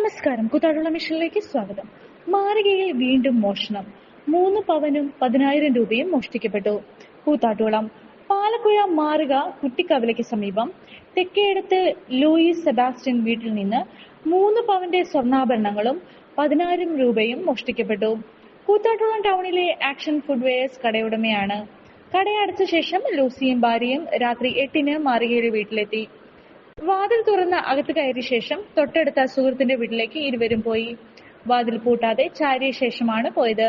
നമസ്കാരം. കുത്താടുള്ള മിഷനിലേക്ക് സ്വാഗതം. മാറികയിൽ വീണ്ടും മോഷണം. മൂന്ന് പവനും പതിനായിരം രൂപയും മോഷ്ടിക്കപ്പെട്ടു. കൂത്താട്ടുകുളം. പാലക്കുഴ മാറുക കുട്ടിക്കവലയ്ക്ക് സമീപം. തെക്കേടത്ത് ലൂയിസ് സെബാസ്റ്റ്യൻ വീട്ടിൽ നിന്ന് മൂന്ന് പവന്റെ സ്വർണാഭരണങ്ങളും പതിനായിരം രൂപയും മോഷ്ടിക്കപ്പെട്ടു. കൂത്താട്ടുകുളം ടൗണിലെ ആക്ഷൻ ഫുഡ്വെയർസ് കടയുടമയാണ്. കടയടച്ച ശേഷം ലൂസിയും ഭാര്യയും രാത്രി എട്ടിന് മാറികയുടെ വീട്ടിലെത്തി. വാതിൽ തുറന്ന് അകത്ത് കയറിയ ശേഷം തൊട്ടടുത്ത സുഹൃത്തിന്റെ വീട്ടിലേക്ക് ഇരുവരും പോയി. വാതിൽ പൂട്ടാതെ ചാരിയ ശേഷമാണ് പോയത്.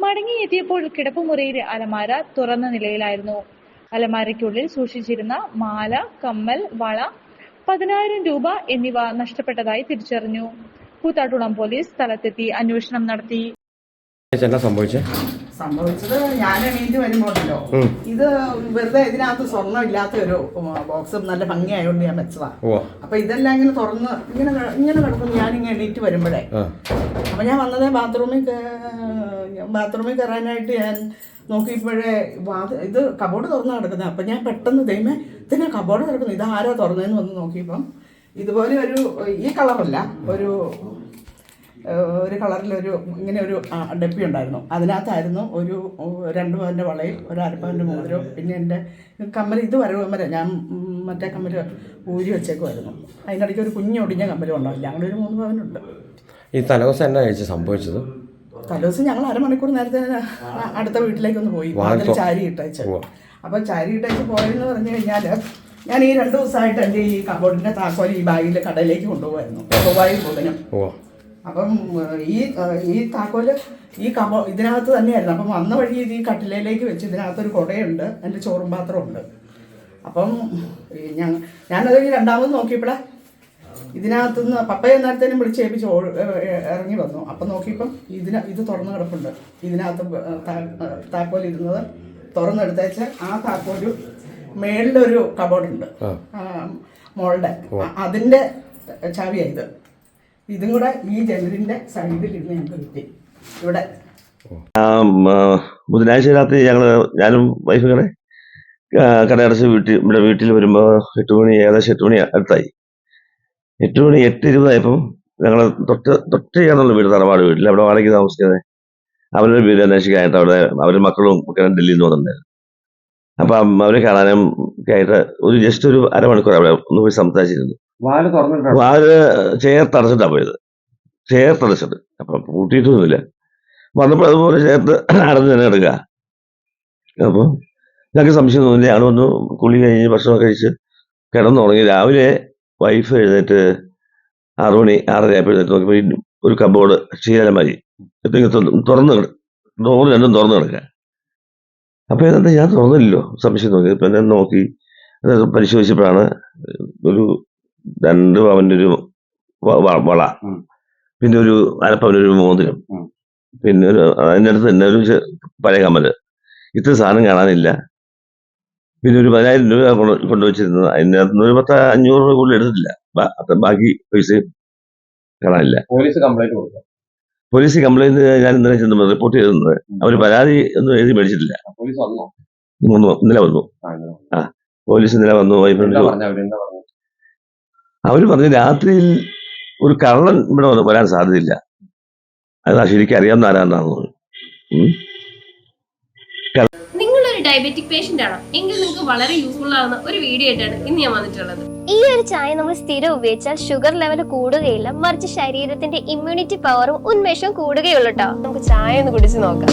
മടങ്ങിയെത്തിയപ്പോൾ കിടപ്പുമുറിയിലെ അലമാര തുറന്ന നിലയിലായിരുന്നു. അലമാരയ്ക്കുള്ളിൽ സൂക്ഷിച്ചിരുന്ന മാല കമ്മൽ വള പതിനായിരം രൂപ എന്നിവ നഷ്ടപ്പെട്ടതായി തിരിച്ചറിഞ്ഞു. കൂത്താട്ടുളം പോലീസ് സ്ഥലത്തെത്തി അന്വേഷണം നടത്തി. സംഭവിച്ചത് ഞാൻ എണീറ്റ് വരുമ്പോഴല്ലോ. ഇത് വെറുതെ ഇതിനകത്ത് സ്വർണം ഇല്ലാത്ത ഒരു ബോക്സ് നല്ല ഭംഗിയായോണ്ട് ഞാൻ വെച്ചതാ. അപ്പൊ ഇതെല്ലാം ഇങ്ങനെ തുറന്ന് ഇങ്ങനെ ഇങ്ങനെ കിടക്കുന്നു ഞാൻ ഇങ്ങനെ എണീറ്റ് വരുമ്പോഴേ. അപ്പൊ ഞാൻ വന്നത് ബാത്റൂമിൽ ബാത്റൂമിൽ കയറാനായിട്ട് ഞാൻ നോക്കിയപ്പോഴേ ഇത് കബോർഡ് തുറന്ന് കിടക്കുന്നത് അപ്പൊ ഞാൻ പെട്ടെന്ന് ദൈവമേ ഇതിനെ കബോർഡ് കിടക്കുന്നു ഇത് ആരാ തുറന്നതെന്ന് വന്ന് നോക്കിയപ്പം ഇതുപോലെ ഒരു ഈ കളറല്ല ഒരു ഒരു കളറിലൊരു ഇങ്ങനെ ഒരു ഡപ്പി ഉണ്ടായിരുന്നു. അതിനകത്തായിരുന്നു ഒരു രണ്ട് പവന്റെ വളയും ഒരു അരപ്പവന്റെ മോതിരവും. പിന്നെ എന്റെ കമ്മൽ ഇത് വരെ വരെ ഞാൻ മറ്റേ കമ്മൽ ഊരി വെച്ചേക്കുമായിരുന്നു അതിനിടയ്ക്ക് ഒരു കുഞ്ഞു ഒടിഞ്ഞ കമ്മലും ഉണ്ടാവില്ല. അങ്ങനെ ഒരു മൂന്ന് പവനുണ്ട്. ഈ തലവസം എന്നാ കഴിച്ച് സംഭവിച്ചത്? തലേദിവസം ഞങ്ങൾ അരമണിക്കൂർ നേരത്തെ അടുത്ത വീട്ടിലേക്ക് അടുത്ത വീട്ടിലേക്കൊന്ന് പോയി. വാതിൽ ചാരി ഇട്ടയച്ച്. അപ്പൊ അപ്പോൾ ചാരി ഇട്ടയച്ച് പോയെന്ന് പറഞ്ഞു കഴിഞ്ഞാൽ ഞാൻ ഈ രണ്ട് ദിവസമായിട്ട് എന്റെ ഈ കബോർഡിന്റെ താക്കോൽ ഈ ബാഗിൽ കടയിലേക്ക് കൊണ്ടുപോകായിരുന്നു ചൊവ്വായി ബുധനും ഓ അപ്പം ഈ ഈ താക്കോൽ ഈ കബോ ഇതിനകത്ത് തന്നെയായിരുന്നു അപ്പം വന്ന വഴി ഇത് ഈ കട്ടിലയിലേക്ക് വെച്ച് ഇതിനകത്തൊരു കുടയുണ്ട്. എന്റെ ചോറും പാത്രമുണ്ട് അപ്പം ഞാൻ ഞാനത് കഴിഞ്ഞ് രണ്ടാമത് നോക്കിയപ്പോഴേ ഇതിനകത്തുനിന്ന് പപ്പയെ നേരത്തേനും വിളിച്ച് ഏൽപ്പിച്ച് ഇറങ്ങി വന്നു. അപ്പം നോക്കിയപ്പം ഇതിന ഇത് തുറന്നു കിടപ്പുണ്ട്. ഇതിനകത്ത് താക്കോൽ ഇരുന്നത് തുറന്നെടുത്തേച്ച് ആ താക്കോലും മേളിലൊരു കബോർഡുണ്ട്. മോളുടെ. അതിന്റെ ചാവിയാണ് ഇത്. ഇതും കൂടെ ഈ ജനലിന്റെ സൈഡിൽ ഇരുന്ന് ഞങ്ങൾക്ക് കിട്ടി ഇവിടെ. ബുധനാഴ്ച രാത്രി ഞങ്ങൾ ഞാനും വൈഫ് കൂടെ കടയടച്ച് വീട്ടിൽ ഇവിടെ വീട്ടിൽ വരുമ്പോൾ എട്ട് മണി ഏകദേശം എട്ട് മണി അടുത്തായി. എട്ട് മണി എട്ട് ഇരുപതായപ്പം ഞങ്ങൾ തൊട്ട് തൊട്ട് ചെയ്യാന്നുള്ള വീട് തറവാട് വീട്ടിൽ അവിടെ വാടകയ്ക്ക് താമസിക്കുന്നത് അവരുടെ വീട് അന്വേഷിക്കാനായിട്ട് അവിടെ അവരുടെ മക്കളും ഒക്കെ ഡൽഹിയിൽ നിന്ന് വന്നിട്ടുണ്ടായിരുന്നു. അപ്പം അവരെ കാണാനും ഒക്കെ ആയിട്ട് ഒരു ജസ്റ്റ് ഒരു അരമണിക്കൂർ അവിടെ ഒന്ന് പോയി സംസാരിച്ചിരുന്നു. വാൽ തുറന്നിട്ടാണ് വാൽ ചേർത്തടച്ചിട്ടാ പോയത്. ചേർത്തടച്ചിട്ട് അപ്പം പൂട്ടിയിട്ടൊന്നുമില്ല. വന്നപ്പോൾ അതുപോലെ ചേർത്ത് അടഞ്ഞ് തന്നെ എടുക്കുക അപ്പോൾ ഞങ്ങൾക്ക് സംശയം തോന്നില്ല. ഞങ്ങൾ വന്നു കുളി കഴിഞ്ഞ് ഭക്ഷണം കഴിച്ച് കിടന്നുറങ്ങി. രാവിലെ വൈഫ് എഴുന്നേറ്റ് ആറു മണി ആറര ആയപ്പോൾ എഴുന്നേറ്റ് നോക്കിയപ്പോൾ ഒരു കബോർഡ് ശീലമരി തുറന്ന് ഡോർ രണ്ടും തുറന്നു കിടക്കുക. അപ്പോൾ എന്താ ഞാൻ തുറന്നില്ലല്ലോ. സംശയം തോന്നി പിന്നെ നോക്കി പരിശോധിച്ചപ്പോഴാണ് ഒരു രണ്ട് പവന്റെ ഒരു വ- വ- വള. ഉം. പിന്നെ ഒരു അരപ്പവന്റെ ഒരു മോതിരം. ഉം. പിന്നെ ഒരു അതിന്റെ അടുത്ത് തന്നെ ഒരു ചെ- പഴയ കമ്മൽ. ഇത്ര സാധനം കാണാനില്ല. പിന്നെ ഒരു പതിനായിരം രൂപ കൊണ്ട് കൊണ്ടുവച്ചിരുന്നത്. അതിന്റെ അകത്ത് ഒരു പത്ത് അഞ്ഞൂറ് രൂപ കൂടുതൽ എടുത്തിട്ടില്ല. ബാ- അത്ര ബാക്കി പൈസ കാണാനില്ല. പോലീസ് കംപ്ലൈന്റ് കൊടുക്കാം പോലീസ് കംപ്ലൈന്റ് ഞാൻ ഇന്നലെ ചെന്ന് റിപ്പോർട്ട് ചെയ്തിരുന്നത്. അവർ പരാതി ഒന്നും എഴുതി മേടിച്ചിട്ടില്ല. പോലീസ് വന്നോ? ഇന്നലെ വന്നു. ആ, ഇന്നലെ. പോലീസ് ഇന്നലെ വന്നു. വൈഫ് എന്താ പറഞ്ഞ? അവരെന്താ അവർ പറഞ്ഞു രാത്രിയിൽ ഒരു കള്ളൻ ഇവിടെ വന്ന് വരാൻ സാധ്യതയില്ല. അത് ശരിക്കും അറിയാവുന്ന ആരാന്നാണ്. നിങ്ങളൊരു ഡയബറ്റിക് പേഷ്യന്റ് ആണോ? എങ്കിൽ നിങ്ങൾക്ക് വളരെ യൂസ്ഫുൾ ആവുന്ന ഒരു വീഡിയോ ആയിട്ടാണ് ഇന്ന് ഞാൻ വന്നിട്ടുള്ളത്. ഈ ഒരു ചായ നമ്മൾ സ്ഥിരം ഉപയോഗിച്ചാൽ ഷുഗർ ലെവൽ കൂടുകയില്ല മറിച്ച് ശരീരത്തിന്റെ ഇമ്മ്യൂണിറ്റി പവറും ഉന്മേഷവും കൂടുകയുള്ളൂ കേട്ടോ നമുക്ക് ചായ ഒന്ന് കുടിച്ചു നോക്കാം.